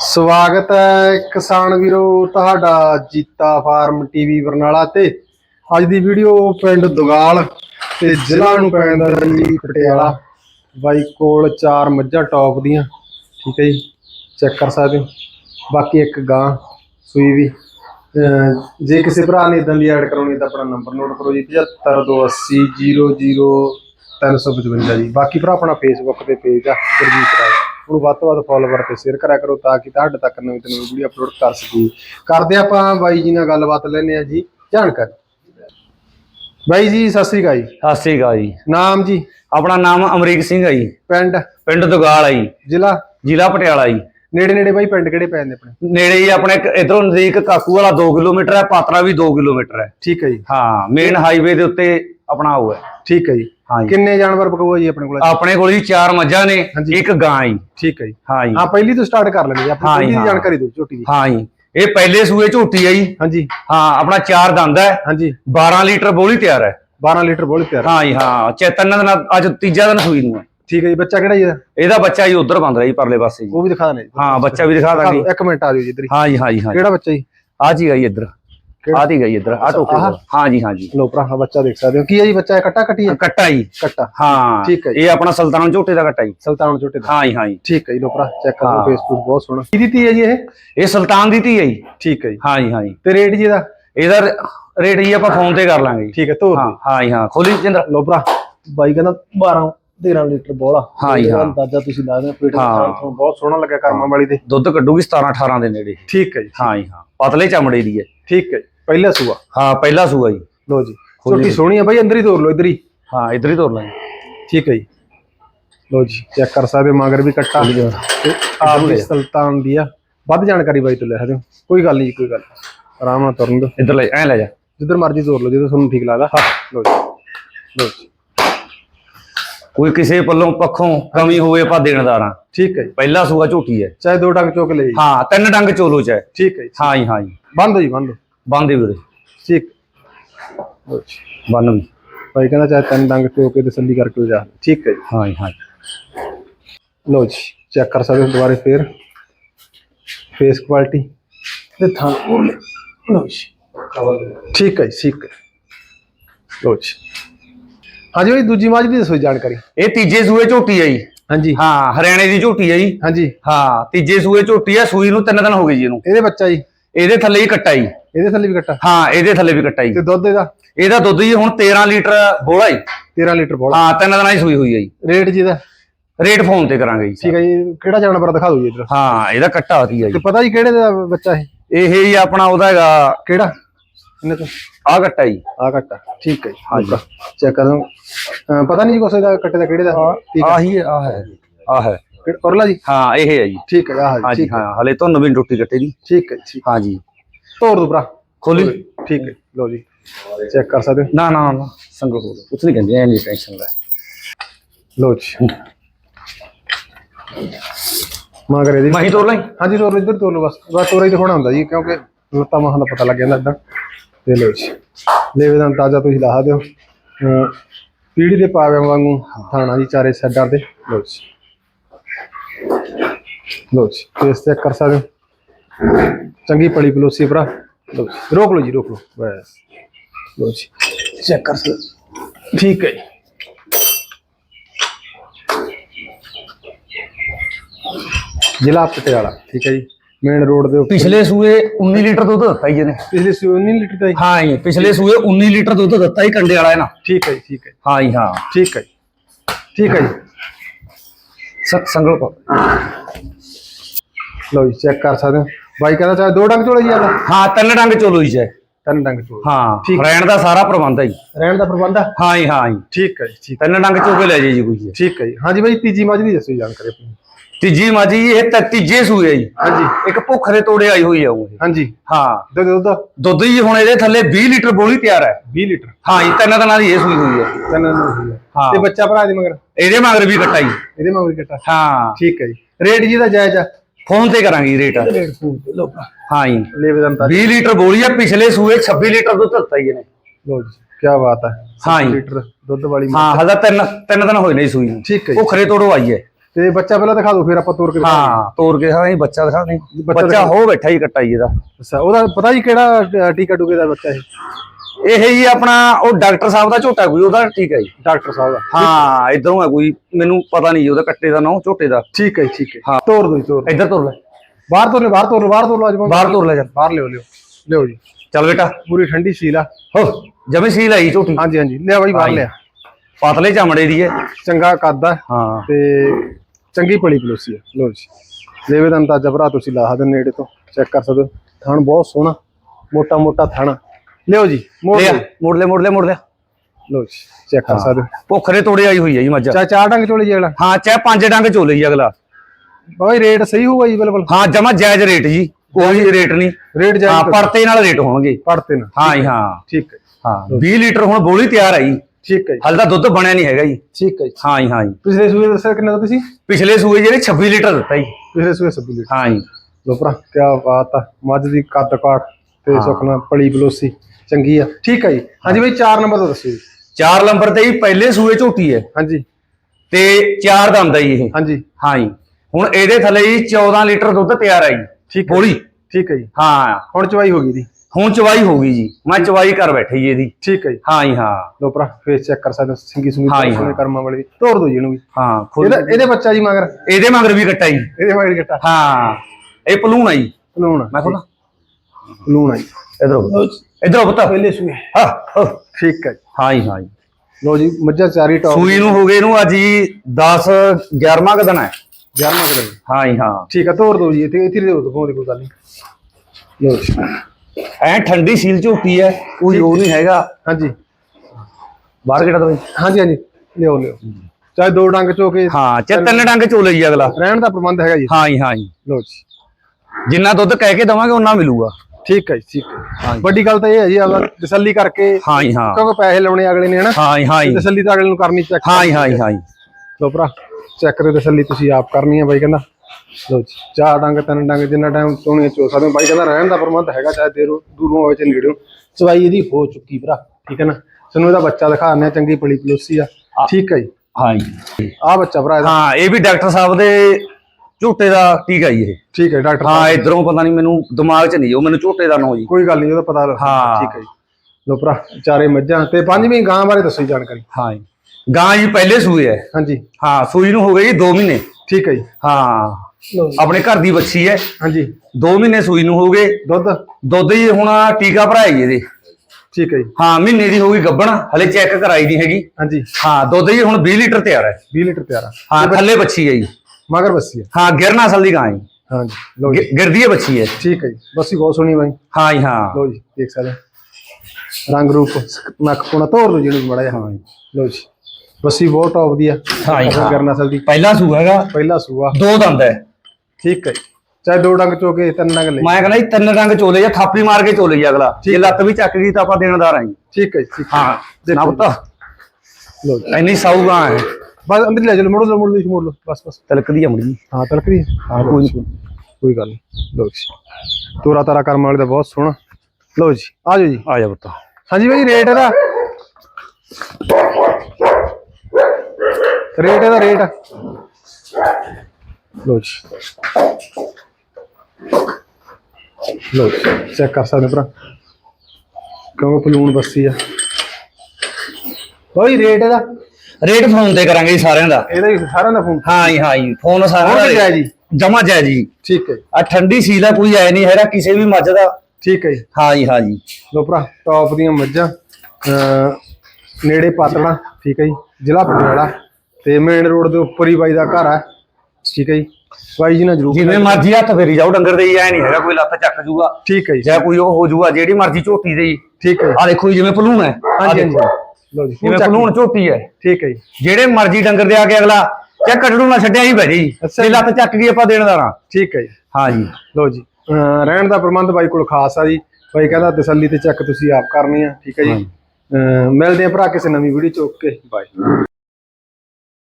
ਸਵਾਗਤ ਹੈ ਕਿਸਾਨ ਵੀਰੋ, ਤੁਹਾਡਾ ਜੀਤਾ ਫਾਰਮ ਟੀਵੀ ਬਰਨਾਲਾ ਤੇ। ਅੱਜ ਦੀ ਵੀਡੀਓ ਪਿੰਡ ਦੁਗਾਲ ਤੇ ਜ਼ਿਲ੍ਹਾ ਨੂੰ ਪੈਂਦਾ ਜੀ ਪਟਿਆਲਾ। ਬਾਈ ਕੋਲ ਚਾਰ ਮੱਝਾਂ ਟੌਪ ਦੀਆਂ, ਠੀਕ ਹੈ ਜੀ। ਚੈੱਕ ਕਰ ਸਕਦੇ ਹੋ। ਬਾਕੀ ਇੱਕ ਗਾਂ, ਸੂਈ ਵੀ। ਜੇ ਕਿਸੇ ਭਰਾ ਨੇ ਇਦਾਂ ਦੀ ਐਡ ਕਰਾਉਣੀ ਤਾਂ ਆਪਣਾ ਨੰਬਰ ਨੋਟ ਕਰੋ ਜੀ 7528000355 ਜੀ। ਬਾਕੀ ਭਰਾ ਆਪਣਾ ਫੇਸਬੁੱਕ ਤੇ ਪੇਜ ਆ, ਗੁਰਜੀਤ ਰਾਜ ਉਹਨੂੰ ਵੱਧ ਤੋਂ ਵੱਧ ਫੋਲੋਵਰ ਤੇ ਸ਼ੇਅਰ ਕਰਿਆ ਕਰੋ ਤਾਂ ਕਿ ਤੁਹਾਡੇ ਤੱਕ ਨਵੀਂ ਤੋਂ ਨਵੀਂ ਵੀਡੀਓ ਅਪਲੋਡ ਕਰ ਸਕੀਏ। ਕਰਦੇ ਆਪਾਂ ਬਾਈ ਜੀ ਨਾਲ ਗੱਲਬਾਤ ਲੈਣੇ ਆ ਜੀ ਜਾਣਕਾਰੀ। ਬਾਈ ਜੀ ਸਤਿ ਸ੍ਰੀ ਅਕਾਲ ਜੀ। ਸਤਿ ਸ੍ਰੀ ਅਕਾਲ ਜੀ। ਨਾਮ ਜੀ? ਆਪਣਾ ਨਾਮ ਅਮਰੀਕ ਸਿੰਘ ਹੈ ਜੀ। ਪਿੰਡ? ਪਿੰਡ ਦੁਗਾਲ ਹੈ ਜੀ। ਜ਼ਿਲ੍ਹਾ? ਜ਼ਿਲ੍ਹਾ ਪਟਿਆਲਾ ਜੀ। ਨੇੜੇ ਨੇੜੇ ਬਾਈ ਪਿੰਡ ਕਿਹੜੇ ਪੈਂਦੇ ਆਪਣੇ? ਨੇੜੇ ਹੀ ਆਪਣੇ ਇਧਰੋਂ ਨਜ਼ਦੀਕ ਕਾਕੂ ਵਾਲਾ 2 ਕਿਲੋਮੀਟਰ ਹੈ ਪਾਤਰਾ ਵੀ 2 ਕਿਲੋਮੀਟਰ ਹੈ। ਠੀਕ ਹੈ ਜੀ। ਹਾਂ ਮੇਨ ਹਾਈਵੇ ਦੇ ਉੱਤੇ ਆਪਣਾ ਉਹ ਹੈ। ਠੀਕ ਹੈ ਜੀ। ਹਾਂ ਜੀ। ਕਿੰਨੇ ਜਾਨਵਰ ਬਕਵਾ ਜੀ ਆਪਣੇ ਕੋਲ? ਆਪਣੇ ਕੋਲ ਜੀ ਚਾਰ ਮੱਝਾਂ ਨੇ। ਇੱਕ ਗਾਂ ਜੀ। ਠੀਕ ਹੈ ਜੀ। ਹਾਂ ਜੀ। ਹਾਂ ਪਹਿਲੀ ਤੋਂ ਸਟਾਰਟ ਕਰ ਲੈਣੀ ਆਪਣੀ ਹਾਂ ਪਹਿਲੀ ਜੀ, ਦੀ। ਜਾਣਕਾਰੀ ਦਿਓ ਝੋਟੀ ਦੀ। ਹਾਂ ਜੀ। ਇਹ ਪਹਿਲੇ ਸੂਏ ਝੋਟੀ ਹੈ ਜੀ। ਹਾਂਜੀ। ਹਾਂ ਆਪਣਾ ਚਾਰ ਦੰਦ ਹੈ। ਹਾਂਜੀ। 12 ਲੀਟਰ ਬੋਲੀ ਤਿਆਰ ਹੈ। 12 ਲੀਟਰ ਬੋਲ ਤਿਆਰ ਹਾਂ। ਜੀ ਹਾਂ। ਚੇਤਨ ਦਿਨ ਅੱਜ ਤੀਜਾ ਦਿਨ ਸੂਈ ਨੂੰ ਹੈ। ਠੀਕ ਹੈ ਜੀ ਬੱਚਾ ਕਿਹੜਾ ਜੀ ਇਹਦਾ? ਬੱਚਾ ਜੀ ਉਧਰ ਬੰਦ ਰਿਹਾ ਜੀ ਪਰਲੇ ਪਾਸੇ ਜੀ। ਉਹ ਵੀ ਦਿਖਾ ਦੇਣੇ ਜੀ। ਹਾਂ ਬੱਚਾ ਵੀ ਦਿਖਾ ਦਾਂਗੇ ਇੱਕ ਮਿੰਟ ਆ ਜਾਓ ਜੀ ਇੱਧਰ ਹੀ। ਜੀ ਹਾਂ ਜੀ ਹਾਂ ਜੀ। ਕਿਹੜਾ ਬੱਚਾ ਜੀ? ਆ ਜੀ ਗਈ ਇੱਧਰ। ਕਿਹੜਾ? ਆ ਦੀ ਗਈ ਇੱਧਰ ਆ ਟੋਕੇ ਆਹ? ਕੋਲ। ਹਾਂ ਜੀ ਹਾਂ ਜੀ। ਲੋ ਭਰਾ ਹਾਂ ਬੱਚਾ ਦੇਖ ਸਕਦੇ ਹੋ। ਕੀ ਹੈ ਜੀ ਬੱਚਾ ਇਹ ਕੱਟਾ ਕੱਟੀ ਹੈ? ਕੱਟਾ ਜੀ। ਕੱਟਾ। ਹਾਂ ਠੀਕ ਹੈ ਜੀ। ਇਹ ਆਪਣਾ ਸੁਲਤਾਨ ਝੋਟੇ ਦਾ ਕੱਟਾ ਜੀ। ਸੁਲਤਾਨ ਝੋਟੇ ਦਾ। ਹਾਂ ਜੀ ਹਾਂ ਜੀ। ਠੀਕ ਹੈ ਜੀ ਲੋ ਭਰਾ ਚੈੱਕ ਕਰੋ ਹਾਂ। ਫੇਸਬੁੱਕ ਬਹੁਤ ਸੋਹਣਾ। ਕਿਹਦੀ ਤੀ ਹੈ ਜੀ ਇਹ? ਇਹ ਸੁਲਤਾਨ ਦੀ ਧੀ ਹੈ ਜੀ। ਠੀਕ ਹੈ ਜੀ। ਹਾਂ ਜੀ ਹਾਂ ਜੀ। ਤੇ ਰੇਟ ਜੀ ਇਹਦਾ? ਇਹਦਾ ਰੇਟ ਜੀ ਆਪਾਂ ਫੋਨ ਤੇ ਕਰ ਲਾਂਗੇ ਜੀ। ਠੀਕ ਹੈ ਤੋਰ ਹਾਂ ਹਾਂ ਜੀ ਹਾਂ। ਖੋਲੀ ਜਿੰਦਰ। ਲੋ ਭਰਾ ਬਾਈ ਕਹਿੰਦਾ 12 13 ਲੀਟਰ ਬੋਲਾ। ਹਾਂ ਜੀ, ਹਾਂ। ਅੰਦਾਜ਼ਾ ਤੁਸੀਂ ਲਾ ਦੇ ਪੇਟ ਹਾਂ। ਦਾ ਬਹੁਤ ਸੋਹਣਾ ਲੱਗਿਆ ਕਰਮਾਂ ਵਾਲੀ ਦੇ ਦੁੱਧ ਕੱਢੂਗੀ 17 18 ਦੇ ਨੇੜੇ। ਠੀਕ ਹੈ ਜੀ। ਹਾਂ ਜੀ ਹਾਂ। ਪਤਲੇ ਚਮੜੇ ਦੀ ਹੈ। ਠੀਕ ਹੈ ਜੀ। ਪਹਿਲਾ ਸੂਆ? ਹਾਂ ਪਹਿਲਾ ਸੂਆ ਜੀ। ਲੋ ਜੀ। ਛੋਟੀ ਸੋਹਣੀ ਹੈ ਬਾਈ ਅੰਦਰ ਹੀ ਤੋਰ ਲੋ ਇੱਧਰ ਹੀ। ਹਾਂ ਇਧਰ ਹੀ ਤੋਰ ਲਾਂਗੇ। ਠੀਕ ਹੈ ਜੀ। ਲੋ ਜੀ ਚੈੱਕ ਕਰ ਸਕਦੇ ਮਗਰ ਵੀ ਕੱਟਾ। ਤੇ ਆਪ ਵੀ ਸੁਲਤਾਨ ਦੀ ਆ। ਵੱਧ ਜਾਣਕਾਰੀ ਬਾਈ ਤੋਂ ਲੈ ਸਕਦੇ ਕੋਈ ਗੱਲ ਨਹੀਂ ਜੀ, ਕੋਈ ਗੱਲ। ਆਰਾਮ ਨਾਲ ਤੁਰਨ ਦੋ ਇੱਧਰ ਲੈ ਐ ਲੈ ਜਾ। ਜਿੱਧਰ ਮਰਜ਼ੀ ਤੋਰ ਲਓ ਜਿੱਧਰ ਤੁਹਾਨੂੰ ਠੀਕ ਲੱਗਦਾ। ਲੋ ਜੀ। ਲੋ ਜੀ। ਕੋਈ ਕਿਸੇ ਪੱਲੋਂ ਪੱਖੋਂ ਕਮੀ ਹੋਵੇ ਆਪਾਂ ਦੇਣਦਾਰਾਂ। ਠੀਕ ਹੈ ਜੀ। ਪਹਿਲਾ ਸੂਆ ਝੋਟੀ ਹੈ। ਚਾਹੇ ਦੋ ਡੰਗ ਚੁੱਕ ਲੈ ਜੀ। ਹਾਂ ਤਿੰਨ ਡੰਗ ਚੋਲੋ ਚ ਹੈ ਠੀਕ ਹੈ ਹਾਂ ਜੀ ਹਾਂ ਜੀ। ਬੰਦ ਹੋ ਜੀ ਬੰਦ ਬੰਦੇ ਵੀਰੇ। ਠੀਕ ਬੰਨ ਵੀ। ਭਾਈ ਕਹਿੰਦਾ ਚਾਹੇ ਤਿੰਨ ਡੰਗ ਚੁੱਕ ਕੇ ਤਸੱਲੀ ਕਰਕੇ ਹੋ ਜਾ ਠੀਕ ਹੈ ਜੀ। ਹਾਂ ਜੀ ਹਾਂ ਲੋ ਜੀ ਚੈੱਕ ਕਰ ਸਕਦੇ ਹੋ ਦੁਬਾਰੇ ਫੇਰ। Face quality. ਤੇ ਥਾਂ ਉਰਲੇ ਲੋ। ਜੀ। ਠੀਕ ਹੈ ਜੀ ਠੀਕ ਹੈ। ਲੋ ਜੀ। ਹਾਂਜੀ ਭਾਈ ਦੂਜੀ ਮਾਝ ਦੀ ਦੱਸੋ ਜੀ ਜਾਣਕਾਰੀ। ਇਹ ਤੀਜੇ ਸੂਏ ਝੋਟੀ ਹੈ ਜੀ। ਹਾਂਜੀ। ਹਾਂ ਹਰਿਆਣੇ ਦੀ ਝੋਟੀ ਹੈ ਜੀ। ਹਾਂਜੀ। ਹਾਂ ਤੀਜੇ ਸੂਏ ਝੋਟੀ ਹੈ ਸੂਈ ਨੂੰ ਤਿੰਨ ਦਿਨ ਹੋ ਗਏ ਜੀ ਇਹਨੂੰ। ਇਹਦੇ ਬੱਚਾ ਜੀ। ਇਹਦੇ ਥੱਲੇ ਹੀ ਕੱਟਾ ਜੀ। ਇਹਦੇ ਥੱਲੇ ਵੀ ਕੱਟਾ? ਹਾਂ ਇਹਦੇ ਥੱਲੇ ਵੀ ਕੱਟਾ ਜੀ। ਤੇ ਦੁੱਧ ਇਹਦਾ? ਇਹਦਾ ਦੁੱਧ ਜੀ ਹੁਣ 13 ਲੀਟਰ ਬੋਲਾ ਜੀ। 13 ਲੀਟਰ ਬੋਲ ਹਾਂ ਤਿੰਨ ਦਿਨਾਂ ਦੀ ਸੂਈ ਹੋਈ ਹੈ ਜੀ। ਰੇਟ ਜੀ ਇਹਦਾ? ਰੇਟ ਫੋਨ ਤੇ ਕਰਾਂਗੇ ਜੀ। ਠੀਕ ਹੈ ਜੀ ਕਿਹੜਾ ਜਾਨਵਰ ਦਿਖਾ ਦਿਓ ਜੀ ਇਧਰ? ਹਾਂ ਇਹਦਾ ਕੱਟਾ ਆਤੀ ਹੈ ਤੇ ਜੀ ਪਤਾ ਜੀ ਕਿਹੜੇ ਦਾ ਬੱਚਾ ਇਹ? ਇਹ ਜੀ ਆਪਣਾ ਉਹਦਾ ਹੈਗਾ ਕਿਹੜਾ? ਇਹਨਾਂ ਤੋਂ ਆ ਕੱਟਾ ਜੀ। ਆ ਕੱਟਾ। ਠੀਕ ਹੈ ਜੀ। ਹਾਂਜੀ। ਚੈੱਕ ਕਰ। ਅਹ ਪਤਾ ਨਹੀਂ ਜੀ ਕੋਸੇ ਦਾ ਕੱਟੇ ਦਾ ਕਿਹੜੇ ਦਾ। ਠੀਕ ਹੈ ਆਹੀ ਆ ਹੈ। ਆ ਹੈ। ਔਰਲਾ ਜੀ? ਹਾਂ ਇਹ ਹੈ ਜੀ। ਠੀਕ ਹੈ ਆਹ ਜੀ, ਹੈ ਹਾਂ ਹਲੇ ਤੋਂ ਨਵੀਂ ਟੁੱਟੀ ਕੱਟੇ ਦੀ ਠੀਕ ਹੈ ਠੀਕ ਹਾਂ ਜੀ। ਤੋੜ ਦੋ ਭਰਾ। ਖੋਲੀ। ਠੀਕ ਹੈ। ਲਓ ਜੀ। ਚੈੱਕ ਕਰ ਸਕਦੇ ਹੋ? ਨਾ ਨਾ ਨਾ। ਸੰਗੋ ਕੋਲ ਕੁਛ ਨਹੀਂ ਕਹਿੰਦੇ ਐ ਨਹੀਂ ਟੈਨਸ਼ਨ ਲੈ। ਲਓ ਜੀ। ਮਗਰ ਇਹਦੀ ਮਾਹੀ ਤੋਰ ਲਈ ਹਾਂਜੀ ਤੋਰ ਲਓ ਇੱਧਰ ਤੋਰ ਲਓ ਬਸ। ਬਸ ਤੋਰਾ ਹੀ ਦਿਖਾਉਣਾ ਹੁੰਦਾ ਜੀ ਕਿਉਂਕਿ ਲੱਤਾਂ ਮਾਹਾਂ ਦਾ ਪਤਾ ਲੱਗ ਜਾਂਦਾ ਇਦਾਂ। ਤੇ ਲਓ ਜੀ। ਲੇਵੇ ਦਾ ਅੰਦਾਜ਼ਾ ਤੁਸੀਂ ਲਾ ਦਿਓ। ਪੀੜੀ ਦੇ ਪਾਵਿਆਂ ਵਾਂਗੂ ਥਾਣਾ ਜੀ ਚਾਰੇ ਸਾਈਡਾਂ ਤੇ। ਲਓ ਜੀ। ਲਓ ਜੀ। ਫੇਸ ਚੈੱਕ ਕਰ ਸਕਦੇ ਹੋ? ਚੰਗੀ ਪਲੀ ਪਲੋਸੀ ਭਰਾ। ਲਓ ਜੀ ਰੋਕ ਲਓ ਜੀ ਰੋਕ ਲਓ। ਬਸ। ਲਓ ਜੀ ਚੈੱਕ ਕਰ ਸਕਦੇ। ਠੀਕ ਹੈ ਜੀ। ਜ਼ਿਲ੍ਹਾ ਪਟਿਆਲਾ ਠੀਕ ਹੈ ਜੀ। ਮੇਨ ਰੋਡ ਦੇ ਉੱਤੇ। ਪਿਛਲੇ ਸੂਏ 19 ਲੀਟਰ ਦੁੱਧ ਦਿੱਤਾ ਜੀ ਇਹਨੇ। ਪਿਛਲੇ ਸੀ 19 ਲੀਟਰ ਦਾ ਜੀ ਹਾਂ ਜੀ ਪਿਛਲੇ ਸੂਏ 19 ਲੀਟਰ ਦੁੱਧ ਦਿੱਤਾ ਹੀ ਕੰਡੇ ਵਾਲਾ ਹੈ ਨਾ ਠੀਕ ਹੈ ਜੀ ਠੀਕ ਹੈ। ਹਾਂ ਜੀ ਹਾਂ। ਠੀਕ ਹੈ ਜੀ। ਠੀਕ ਹੈ ਜੀ। ਸ- ਸੰਗਲ ਕੋ ਲਓ ਜੀ ਚੈੱਕ ਕਰ ਸਕਦੇ ਹੋ। ਬਾਈ ਕਹਿੰਦਾ ਚਾਹੇ ਦੋ ਡੰਗ ਚੋਲੇ ਜੀ ਆਦਾ ਹਾਂ ਤਿੰਨ ਡੰਗ ਚੋਲੋ ਜੀ ਚਾਹੇ। ਤਿੰਨ ਡੰਗ ਚੋਲੇ। ਹਾਂ। ਰਹਿਣ ਦਾ ਸਾਰਾ ਪ੍ਰਬੰਧ ਹੈ ਜੀ। ਰਹਿਣ ਦਾ ਪ੍ਰਬੰਧ ਹੈ? ਹਾਂ ਜੀ ਹਾਂ ਜੀ। ਠੀਕ ਹੈ ਜੀ ਠੀਕ ਤਿੰਨ ਡੰਗ ਚੋ ਕੇ ਲੈ ਜੀ ਕੋਈ ਜੀ। ਠੀਕ ਹੈ ਜੀ। ਹਾਂਜੀ ਬਾਈ ਤੀਜੀ ਮੱਝ ਦੀ ਦੱਸੋ ਜੀ ਜਾਣਕਾਰੀ ਆਪਣੀ। ਤੀਜੀ ਮਾਜੀ ਜੀ, ਇਹ ਤਾਂ ਤੀਜੇ ਸੂਏ ਜੀ। ਹਾਂਜੀ। ਇੱਕ ਭੁੱਖ ਦੇ ਤੋੜੇ ਆਈ ਹੋਈ ਆ ਉਹ। ਹਾਂਜੀ। ਹਾਂ। ਦੁੱਧ ਦੁੱਧ? ਦੁੱਧ ਜੀ ਹੁਣ ਇਹਦੇ ਥੱਲੇ 20 ਲੀਟਰ ਬੋਲੀ ਤਿਆਰ ਹੈ। 20 ਲੀਟਰ। ਹਾਂ ਜੀ ਤਿੰਨ ਦਿਨਾਂ ਦੀ ਇਹ ਸੂਈ ਹੋਈ ਹੈ। ਤਿੰਨ ਦਿਨ ਹੋਈ ਹੈ। ਹਾਂ। ਤੇ ਬੱਚਾ ਭਰਾ ਦੇ ਮਗਰ? ਇਹਦੇ ਮਗਰ ਵੀ ਕੱਟਾ ਜੀ। ਇਹਦੇ ਮਗਰ ਵੀ ਕੱਟਾ। ਹਾਂ। ਠੀਕ ਹੈ ਜੀ। ਰੇਟ ਜੀ ਦਾ ਜਾਇਜ਼ ਆ। ਫੋਨ ਤੇ ਕਰਾਂਗੇ ਜੀ ਰੇਟ ਰੇਟ ਫੋਨ ਤੇ ਹਾਂ ਜੀ। ਲੇਵੇ ਦਾ ਅੰਦਾਜ਼ਾ। 20 ਲੀਟਰ ਬੋਲੀ ਆ ਪਿਛਲੇ ਸੂਏ 26 ਲੀਟਰ ਦੁੱਧ ਦਿੱਤਾ ਜੀ ਇਹਨੇ। ਲਓ ਜੀ ਕੀ ਬਾਤ ਹੈ ਹਾਂ ਜੀ। ਲੀਟਰ ਦੁੱਧ ਵਾਲੀ। ਹਾਂ ਹਜਾ ਤਿੰਨ ਤਿੰਨ ਦਿਨ ਹੋਏ ਨੇ ਸੂਈ ਨੂੰ। ਠੀਕ ਹੈ ਭੁੱਖ ਦੇ ਤੋੜੋ ਆਈ ਹੈ। ਤੇ ਬੱਚਾ ਪਹਿਲਾਂ ਦਿਖਾ ਦਿਓ ਫਿਰ ਆਪਾਂ ਤੋਰ ਕੇ ਹਾਂ। ਤੋੜ ਕੇ ਹਾਂ ਬੱਚਾ ਦਿਖਾ ਨਹੀਂ ਬੱਚਾ। ਹੋ ਬੈਠਾ ਹੀ ਕੱਟਾ ਜੀ ਇਹਦਾ। ਅੱਛਾ ਉਹਦਾ ਪਤਾ ਜੀ ਕਿਹੜਾ ਟੀਕਾ ਟੂਕੇ ਦਾ ਬੱਚਾ ਇਹ? ਇਹ ਜੀ ਆਪਣਾ ਉਹ ਡਾਕਟਰ ਸਾਹਿਬ ਦਾ ਝੋਟਾ ਕੋਈ ਉਹਦਾ ਠੀਕ ਹੈ ਜੀ? ਡਾਕਟਰ ਸਾਹਿਬ ਦਾ ਹਾਂ। ਇਧਰੋਂ ਹੈ ਕੋਈ ਮੈਨੂੰ ਪਤਾ ਨਹੀਂ ਜੀ ਉਹਦਾ ਕੱਟੇ ਦਾ ਨਾਂ ਝੋਟੇ ਦਾ। ਠੀਕ ਹੈ ਜੀ, ਠੀਕ ਹੈ। ਹਾਂ। ਤੋਰ ਦੋ ਜੀ ਤੋਰ ਦਿਓ। ਇੱਧਰ ਤੋਰ ਲੈ। ਬਾਹਰ ਤੋਰ ਲਿਓ ਬਾਹਰ ਤੋਰ ਲਿਓ ਬਾਹਰ ਤੋਰ ਲਓ ਅੱਜ ਬਾਹਰ। ਤੋਰ ਲੈ ਜਾ। ਬਾਹਰ ਲਿਓ ਲਿਓ। ਲਿਓ ਜੀ। ਚੱਲ ਬੇਟਾ। ਪੂਰੀ ਠੰਡੀ ਸੀਲ ਆ। ਹੋ ਜਮੇ ਸੀ ਲਈ ਝੋਟੀ। ਹਾਂਜੀ ਹਾਂਜੀ। ਲਿਆ ਬਾਈ ਬਾਹਰ। ਲਿਆ। ਪਤਲੇ ਚਮੜੇ ਦੀ ਹੈ। ਚੰਗਾ ਕੱਦ ਆ। ਹਾਂ। ਤੇ ਚੰਗੀ ਪਲੀ ਪਲੋਸੀ ਆ। ਲੋ ਜੀ। ਦੇਵੇ ਦਾ ਅੰਦਾਜ਼ਾ ਭਰਾ ਤੁਸੀਂ ਲਾ ਸਕਦੇ ਹੋ ਨੇੜੇ ਤੋਂ ਚੈੱਕ ਕਰ ਸਕਦੇ ਹੋ। ਥਣ ਬਹੁਤ ਸੋਹਣਾ ਮੋਟਾ ਮੋਟਾ ਥਣ ਲਿਓ ਜੀ ਮੋੜ ਲਿਆ। ਮੋੜ ਲੈ ਮੋੜ ਲੈ ਮੋੜ ਲੈ ਲਓ ਜੀ ਚੈੱਕ ਕਰ ਸਕਦੇ ਹੋ ਭੁੱਖਰੇ ਤੋੜੇ ਆਈ ਹੋਈ ਹੈ ਜੀ ਮੱਝ। ਚਾ ਚਾਰ ਡੰਗ ਚੋਲੇ ਜੀ ਅਗਲਾ। ਹਾਂ ਚਾਹੇ ਪੰਜ ਡੰਗ ਚੋਲੇ ਜੀ ਅਗਲਾ। ਬਾਈ ਰੇਟ ਸਹੀ ਹੋਊਗਾ ਜੀ ਬਿਲਕੁਲ। ਹਾਂ ਜਮਾ ਜਾਇਜ਼ ਰੇਟ ਜੀ। ਕੋਈ ਰੇਟ ਨਹੀਂ। ਰੇਟ ਹਾਂ ਜਾਈ ਪੜਤੇ ਨਾਲ ਰੇਟ ਹੋਣਗੇ। ਪੜਤੇ ਨਾ ਹਾਂ ਜੀ ਹਾਂ ਠੀਕ ਹੈ ਹਾਂ 20 ਲੀਟਰ ਹੁਣ ਬੋਲੀ ਤਿਆਰ ਹੈ ਜੀ। ਠੀਕ ਹੈ ਜੀ। ਹਾਲੇ ਦੁੱਧ ਬਣਿਆ ਨਹੀਂ ਹੈਗਾ ਜੀ। ਠੀਕ ਹੈ ਜੀ। ਹਾਂ ਜੀ ਹਾਂ ਜੀ। ਪਿਛਲੇ ਸੂਏ ਦੱਸਿਆ ਕਿੰਨਾ ਤੁਸੀਂ ਪਿਛਲੇ ਸੂਏ ਜਿਹੜੇ 26 ਲੀਟਰ ਦਿੱਤਾ ਜੀ। ਪਿਛਲੇ ਸੂਏ 26 ਲੀਟਰ। ਹਾਂ ਜੀ। ਲੋ ਭਰਾ ਕੀ ਬਾਤ ਆ। ਮੱਝ ਦੀ ਕੱਦ ਕਾਠ ਤੇ ਸੁਖਣਾ ਪਲੀ ਪਲੋਸੀ ਚੰਗੀ ਆ। ਠੀਕ ਹੈ ਜੀ। ਹਾਂਜੀ ਬਾਈ 4 ਨੰਬਰ ਤੋਂ ਦੱਸਿਓ ਜੀ। ਚਾਰ ਨੰਬਰ ਤੇ ਜੀ ਪਹਿਲੇ ਸੂਏ ਝੋਟੀ ਹੈ। ਹਾਂਜੀ। ਤੇ ਚਾਰ ਦੰਦ ਹੈ ਜੀ ਇਹ। ਹਾਂਜੀ। ਹਾਂ ਜੀ। ਹੁਣ ਇਹਦੇ ਥੱਲੇ ਜੀ 14 ਲੀਟਰ ਦੁੱਧ ਤਿਆਰ ਹੈ ਜੀ। ਠੀਕ ਹੈ ਬੋਲੀ। ਠੀਕ ਹੈ ਜੀ। ਹਾਂ। ਹੁਣ ਚਵਾਈ ਹੋ ਗਈ ਦੀ। ਹੁਣ ਚਵਾਈ ਹੋ ਗਈ ਜੀ। ਮੈਂ ਚਵਾਈ ਕਰ ਬੈਠੀ ਜੀ ਇਹਦੀ। ਠੀਕ ਹੈ ਜੀ। ਹਾਂ ਜੀ ਹਾਂ। ਲੋ ਭਰਾ ਫੇਸ ਚੈੱਕ ਕਰ ਸਕਦੇ ਹੋ। ਸਿੰਗੀ ਸੋਹਣੇ ਹਾਂ। ਕਰਮਾਂ ਵਾਲੀ। ਤੋੜ ਦੋ ਜੀ ਇਹਨੂੰ ਵੀ। ਹਾਂ ਇਹਦਾ ਇਹਦੇ ਬੱਚਾ ਜੀ ਮਗਰ। ਇਹਦੇ ਮਗਰ ਵੀ ਕੱਟਾ ਜੀ। ਇਹਦੇ ਮਗਰ ਗੱਟਾ ਹਾਂ। ਇਹ ਪਲੂਣ ਆ ਜੀ। ਲੂਣਾ ਮੈਂ ਖੋਲਾਂ ਲੂਣਾ ਜੀ। ਇਧਰੋਂ ਇਧਰੋਂ ਬਤਾ ਪਹਿਲੇ ਸੂਏ। ਹਾਂ ਹਾਂ। ਠੀਕ ਹੈ ਜੀ। ਹਾਂ ਜੀ ਹਾਂ ਜੀ। ਲੋ ਜੀ ਮੱਝਾਂ ਚਾਰੀ ਟੌਪ ਸੂਈ ਨੂੰ। ਹੋ ਗਏ ਇਹਨੂੰ ਅੱਜ ਜੀ 10 11ਵਾਂ ਕੁ ਦਿਨ ਹੈ। 11ਵਾਂ ਕਦਰ ਹਾਂ ਜੀ ਹਾਂ। ਠੀਕ ਹੈ ਤੋੜ ਦੋ ਜੀ ਇੱਥੇ ਇੱਥੇ ਦੇ ਦੋ ਫੋਨ ਦੀ ਕੋਈ ਗੱਲ ਨਹੀਂ ਲੋ ਜੀ। ਐ ਠੰਡੀ ਸੀਲ ਝੋਟੀ ਹੈ ਕੋਈ ਉਹ ਨਹੀਂ ਹੈਗਾ। ਹਾਂਜੀ। ਬਾਹਰ ਕਿਹੜਾ ਦਵਾਈ? ਹਾਂਜੀ ਹਾਂਜੀ। ਲਿਓ ਲਿਓ ਚਾਹੇ ਦੋ ਡੰਗ ਚੋ ਕੇ ਹਾਂ ਚਾ ਤਿੰਨ ਡੰਗ ਚੋਲੇ ਜੀ ਅਗਲਾ। ਰਹਿਣ ਦਾ ਪ੍ਰਬੰਧ ਹੈਗਾ ਜੀ। ਹਾਂ ਜੀ ਹਾਂ ਜੀ। ਲੋ ਜੀ। ਜਿੰਨਾ ਦੁੱਧ ਕਹਿ ਕੇ ਦਵਾਂਗੇ ਉਹਨਾਂ ਮਿਲੂਗਾ। ਠੀਕ ਹੈ ਜੀ ਠੀਕ ਹੈ। ਵੱਡੀ ਗੱਲ ਤਾਂ ਇਹ ਹੈ ਜੀ ਆਪਦਾ ਤਸੱਲੀ ਕਰਕੇ ਹਾਂ ਜੀ ਹਾਂ। ਕਿਉਂਕਿ ਪੈਸੇ ਲਾਉਣੇ ਅਗਲੇ ਨੇ ਹਨਾ? ਹਾਂ ਜੀ ਹਾਂ ਜੀ ਤਸੱਲੀ ਤਾਂ ਅਗਲੇ ਨੂੰ ਕਰਨੀ ਚੈੱਕ ਹਾਂ ਜੀ ਹਾਂ ਜੀ ਹਾਂ। ਜੀ ਲੋ ਭਰਾ ਚੈੱਕ ਤੇ ਤਸੱਲੀ ਤੁਸੀਂ ਆਪ ਕਰਨੀ ਹੈ ਬਾਈ ਕਹਿੰਦਾ। ਲੋ ਜੀ ਚਾਰ ਡੰਗ ਤਿੰਨ ਡੰਗ ਜਿੰਨਾ ਟਾਈਮ ਚੋਣੀਆਂ ਚੋ ਸਕਦੇ ਹੋ ਬਾਈ ਕਹਿੰਦਾ ਰਹਿਣ ਦਾ ਪ੍ਰਬੰਧ ਹੈਗਾ ਚਾਹੇ ਦੇਰੋਂ ਦੂਰੋਂ ਹੋਵੇ ਚਾਹੇ ਨੇੜਿਓਂ ਚਵਾਈ ਇਹਦੀ ਹੋ ਚੁੱਕੀ ਭਰਾ ਠੀਕ ਹੈ ਨਾ? ਤੁਹਾਨੂੰ ਇਹਦਾ ਬੱਚਾ ਆ ਚੰਗੀ ਪਲੀ ਪਲੋਸੀ ਆ ਠੀਕ ਹੈ ਜੀ। ਹਾਂ ਜੀ ਆ ਬੱਚਾ ਭਰਾ ਇਹਦਾ। ਹਾਂ ਇਹ ਵੀ ਡਾਕਟਰ ਸਾਹਿਬ ਦੇ ਝੋਟੇ ਦਾ ਟੀਕਾ ਜੀ ਇਹ? ਠੀਕ ਹੈ ਡਾਕਟਰ ਹਾਂ ਇਧਰੋਂ ਪਤਾ ਨਹੀਂ ਮੈਨੂੰ ਦਿਮਾਗ 'ਚ ਨਹੀਂ ਉਹ ਮੈਨੂੰ ਝੋਟੇ ਦਾ ਨਾਂ ਜੀ। ਕੋਈ ਗੱਲ ਨਹੀਂ ਉਹਦਾ ਪਤਾ ਹਾਂ। ਠੀਕ ਹੈ ਜੀ। ਲੋ ਭਰਾ ਚਾਰੇ ਮੱਝਾਂ ਤੇ ਪੰਜਵੀਂ ਗਾਂ ਬਾਰੇ ਦੱਸੋ ਜਾਣਕਾਰੀ। ਹਾਂ ਜੀ। ਗਾਂ ਜੀ ਪਹਿਲੇ ਸੂਏ ਹੈ। ਹਾਂਜੀ। ਹਾਂ ਸੂਈ ਨੂੰ ਹੋ ਗਏ ਜੀ 2 ਮਹੀਨੇ। ਠੀਕ ਹੈ ਜੀ। ਹਾਂ। ਆਪਣੇ ਘਰ ਦੀ ਬੱਚੀ ਹੈ। ਹਾਂਜੀ। 2 ਮਹੀਨੇ ਸੂਈ ਨੂੰ ਹੋ ਗਏ। ਦੁੱਧ? ਦੁੱਧ ਜੀ ਹੁਣ ਟੀਕਾ ਭਰਾਇਆ ਜੀ ਇਹਦੇ। ਠੀਕ ਹੈ ਜੀ। ਹਾਂ ਮਹੀਨੇ ਦੀ ਹੋ ਗਈ ਗੱਬਣ ਹਲੇ ਚੈੱਕ ਕਰਾਈ ਨਹੀਂ ਹੈਗੀ। ਹਾਂਜੀ। ਹਾਂ ਦੁੱਧ ਜੀ ਹੁਣ 20 ਲੀਟਰ ਤਿਆਰ ਹੈ। 20 ਲੀਟਰ ਤਿਆਰ ਹਾਂ ਥੱਲੇ ਬੱਚੀ ਹੈ ਜੀ। ਮਗਰ ਬੱਸੀ ਹੈ। ਹਾਂ ਗਿਰਨਾ ਅਸਲ ਦੀ ਗਾਂ ਹੈ। ਲੋ ਜੀ ਗਿਰਦੀ ਹੈ ਬੱਚੀ ਹੈ। ਠੀਕ ਹੈ ਜੀ। ਬੱਸੀ ਬਹੁਤ ਸੋਹਣੀ ਬਾਈ। ਹਾਂ ਜੀ ਹਾਂ। ਲੋ ਜੀ ਦੇਖ ਸਕਦੇ ਹੋ। ਰੰਗ ਰੂਪ ਨੱਕ ਕੋਣਾ ਤੋੜ ਦੋ ਜਿਹਨੂੰ ਮੜਾ ਜਾ ਹਾਂ ਜੀ। ਲੋ ਜੀ। ਬੱਸੀ ਬਹੁਤ ਟੌਪ ਦੀ ਆ। ਹਾਂ ਜੀ, ਹਾਂ। ਕਰਨਾ ਦੀ। ਪਹਿਲਾ ਸੂਆ ਹੈਗਾ। ਪਹਿਲਾ ਸੂਆ ਦੋ ਦੰਦ ਹੈ। ਠੀਕ ਹੈ ਜੀ। ਚਾਹੇ ਦੋ ਡੰਗ ਚੋਕੇ ਤਿੰਨ ਡੰਗ ਲੈ। ਮੈਂ ਕਹਿੰਦਾ ਜੀ ਤਿੰਨ ਰੰਗ ਚੋਲੇ ਜਾਂ ਥਾਪੀ ਮਾਰ ਕੇ ਚੋਲੇ ਜੀ ਅਗਲਾ। ਜੇ ਲੱਤ ਵੀ ਚੱਕ ਗਈ ਤਾਂ ਆਪਾਂ ਦੇਣਦਾਰ ਆਂ ਜੀ। ਠੀਕ ਹੈ ਜੀ ਠੀਕ ਹੈ। ਹਾਂ ਨਾ ਪਤਾ। ਲੋ ਇੰਨੀ ਸਾਊ ਗਾਂ ਹੈ। ਬਸ ਅੰਦਰ ਲੈ ਚਲੋ ਮੋੜ ਲਓ ਮੋੜ ਲਓ ਜੀ, ਮੋੜ ਲਓ ਬਸ ਬਸ। ਤਲਕਦੀ ਆ ਮੁੜੀ ਹਾਂ ਤਲਕਦੀ ਹੈ? ਹਾਂ ਕੋਈ ਨੀ। ਕੋਈ ਗੱਲ ਨਹੀਂ ਲੋ ਜੀ। ਤੋਰਾ ਤਾਰਾ ਕਰਮ ਵਾਲੇ ਦਾ ਬਹੁਤ ਸੋਹਣਾ। ਲੋ ਜੀ ਆ ਜਾਓ ਜੀ। ਆ ਜਾ ਪੁੱਤ। ਹਾਂਜੀ ਭਾਈ ਰੇਟ ਇਹਦਾ। ਰੇਟ ਇਹਦਾ ਰੇਟ। ਲੋ ਜੀ। ਲੋ ਚੈੱਕ ਕਰ ਸਕਦੇ ਹੋ ਭਰਾ। ਕਿਉਂਕਿ ਪਲੂਣ ਬੱਸੀ ਆ। ਭਾਈ ਰੇਟ ਇਹਦਾ। ਰੇਟ ਫੋਨ ਤੇ ਕਰਾਂਗੇ ਜੀ ਸਾਰਿਆਂ ਦਾ। ਇਹਦਾ ਹੀ ਸਾਰਿਆਂ ਦਾ ਫੋਨ ਹਾਂ ਜੀ ਹਾਂ ਜੀ ਫੋਨ ਸਾਰਿਆਂ ਦਾ ਜਾਇਜ਼ ਜੀ। ਜਮਾ ਜਾਇ ਜੀ। ਠੀਕ ਹੈ। ਆ ਠੰਡੀ ਸੀਲ ਆ ਕੋਈ ਐ ਨਹੀਂ ਹੈਗਾ ਕਿਸੇ ਵੀ ਮੱਝ ਦਾ। ਠੀਕ ਹੈ ਜੀ। ਹਾਂ ਜੀ ਹਾਂ ਜੀ। ਲੋ ਭਰਾ ਟੌਪ ਦੀਆਂ ਮੱਝਾਂ ਨੇੜੇ ਪਾਤੜਾ ਠੀਕ ਹੈ ਜੀ ਜ਼ਿਲ੍ਹਾ ਪਟਿਆਲਾ ਤੇ ਮੇਨ ਰੋਡ ਦੇ ਉੱਪਰ ਹੀ ਬਾਈ ਦਾ ਘਰ ਹੈ ਠੀਕ ਹੈ ਜੀ। ਬਾਈ ਜੀ ਨਾਲ ਜਰੂਰ ਜਿਵੇਂ ਮਰਜ਼ੀ ਹੱਥ ਫੇਰੀ ਜਾਓ ਡੰਗਰ ਦੇ ਐ ਨਹੀਂ ਹੈਗਾ ਕੋਈ ਲੱਤ ਚੱਕ ਜੂਗਾ। ਠੀਕ ਹੈ ਜੀ। ਜਾਂ ਕੋਈ ਉਹ ਹੋ ਜੂਗਾ ਜਿਹੜੀ ਮਰਜ਼ੀ ਝੋਟੀ ਦੇ ਜੀ ਠੀਕ ਹੈ। ਆ ਦੇਖੋ ਜਿਵੇਂ ਪਲੂਣ ਹੈ ਹਾਂਜੀ ਹਾਂਜੀ। ਦੇਖੋ। ਲੋ ਜੀ ਜਿਵੇਂ ਪਲੂਣ ਝੋਟੀ ਹੈ। ਠੀਕ ਹੈ ਜੀ। ਜਿਹੜੇ ਮਰਜ਼ੀ ਡੰਗਰ ਦੇ ਆ ਕੇ ਅਗਲਾ ਚੱਕ ਕੱਢੂ ਨਾ ਛੱਡਿਆ ਹੀ ਬਹਿ ਜੀ। ਜੇ ਜੀ। ਲੱਤ ਚੱਕ ਗਈ ਆਪਾਂ ਦੇਣਦਾਰਾਂ ਠੀਕ ਹੈ ਜੀ। ਹਾਂ ਜੀ। ਲੋ ਜੀ ਰਹਿਣ ਦਾ ਪ੍ਰਬੰਧ ਬਾਈ ਕੋਲ ਖਾਸ ਆ ਜੀ। ਬਾਈ ਕਹਿੰਦਾ ਤਸੱਲੀ ਤੇ ਚੈੱਕ ਤੁਸੀਂ ਆਪ ਕਰਨੀ ਆ ਠੀਕ ਹੈ ਜੀ। ਮਿਲਦੇ ਆ ਭਰਾ ਕਿਸੇ ਨਵੀਂ ਵੀਡੀਓ ਚ ਓਕੇ ਬਾਏ